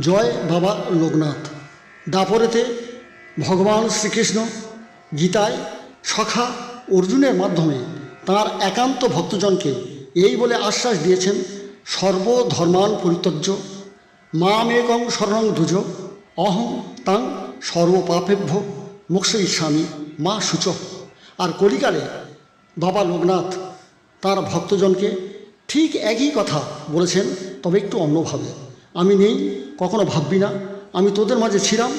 জয় বাবা লোকনাথ। দাপরেতে ভগবান শ্রীকৃষ্ণ গীতায় সখা অর্জুনের মাধ্যমে তার একান্ত ভক্তজনকে এই বলে আশ্বাস দিয়েছেন, সর্বধর্মান পরিত্যজ্য মামেকং শরণং দুজ অহং তাং সর্বপাপেভ্য মোক্ষ ইস্বামী মা সূচ। আর কলিকালে বাবা লোকনাথ তার ভক্তজনকে ঠিক একই কথা বলেছেন, তবে একটু অন্যভাবে। আমি নেই কখনো ভাববি না। আমি তোদের মাঝে ছিলাম,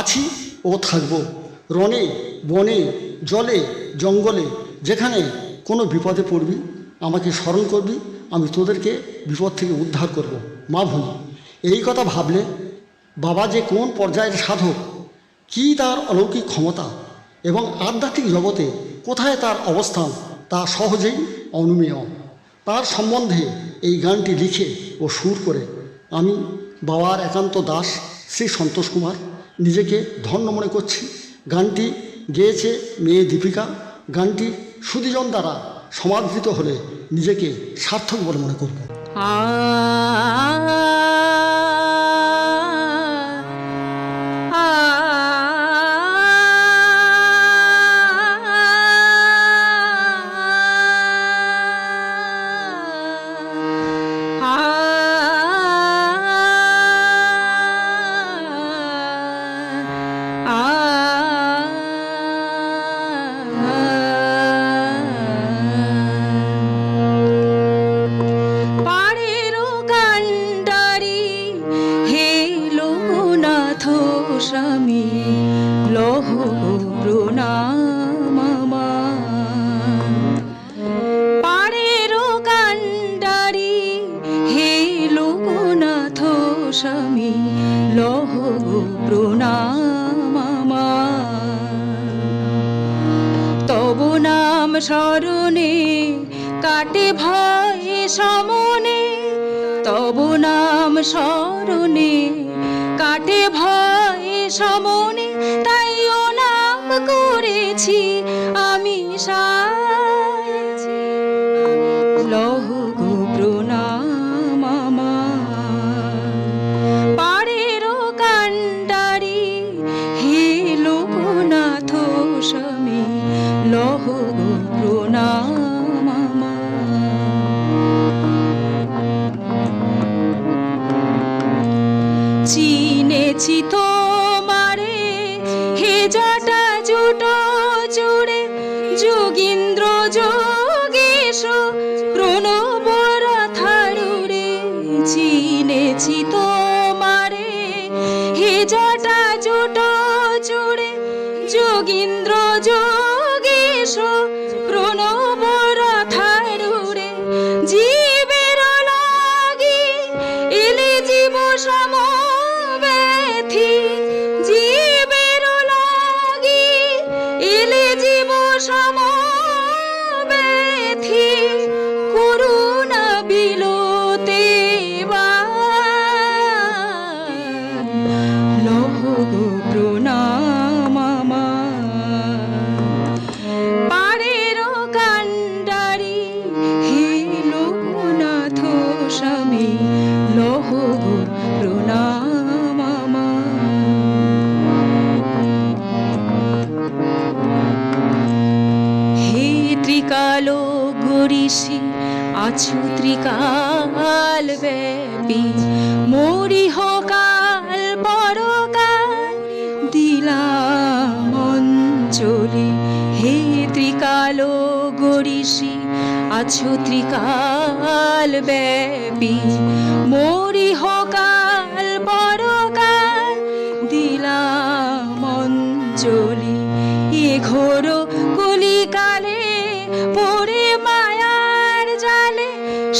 আছি ও থাকব। রনে, বনে, জলে, জঙ্গলে, যেখানে কোনো বিপদে পড়বি, আমাকে স্মরণ করবি, আমি তোদেরকে বিপদ থেকে উদ্ধার করব। মা ভূমি এই কথা ভাবলে বাবা যে কোন পর্যায়ের সাধক, কী তার অলৌকিক ক্ষমতা এবং আধ্যাত্মিক জগতে কোথায় তার অবস্থান, তা সহজেই অনুমেয়। তার সম্বন্ধে এই গানটি লিখে ও সুর করে, আমি বাবার একান্ত দাস শ্রী সন্তোষ কুমার। নিজেকে ধন্য মনে করছি। গানটি গেয়েছে মেয়ে দীপিকা। গানটি সুদীজন দ্বারা সমাদৃত হলে নিজেকে সার্থক বলে মনে করব। পাড়েরও স্বামী, লহ প্রণাম তব নাম স্মরণে কাটে ভয় সমনে, তব নাম স্মরণে কাটে ভয় সমনে। চিনেছি তোমারে। হে জটা জুটো জুড়ে যোগীন্দ্র যোগেশ, প্রণব রাথারুরে চিনেছি তোমারে। হে জটা জুটো জুড়ে যোগীন্দ্র যোগেশ ত্রিকালো গরিষি আছু ত্রিকাল ব্যাপী। মরিহ কাল পরকাল দিলাম অঞ্জলি হে ত্রিকালো গরিষি আছো ত্রিকাল ব্যাপী। মরিহ কাল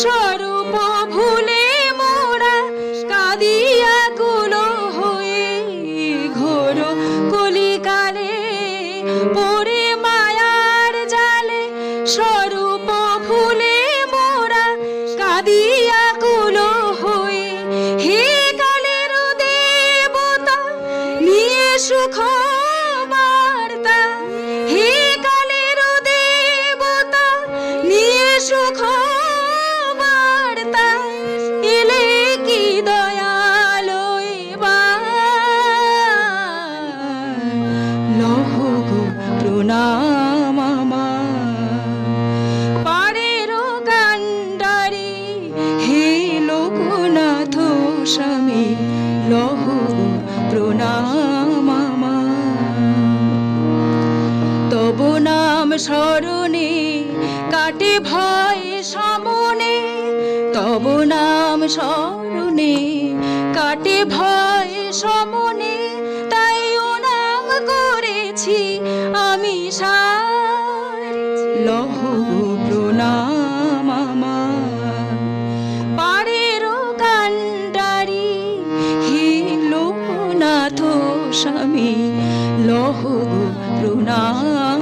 স্বরূপ ভুলে মোরা কাঁদিয়া গুলো হয়ে ঘোর কলিকালে পরে মায়ার জালে স্বরূপ ভুলে মোরা কাঁদিয়া গুলো হয়ে হে কালের দেবতা, নিয়ে সুখ স্মরণে কাটে ভয় সমনে তব নাম স্মরণে কাটে ভয় সমনে তাই ও নাম করেছি আমি সার লহ প্রণাম আমার। পাড়ের কান্ডারি হে লোকনাথ স্বামী লহ প্রণাম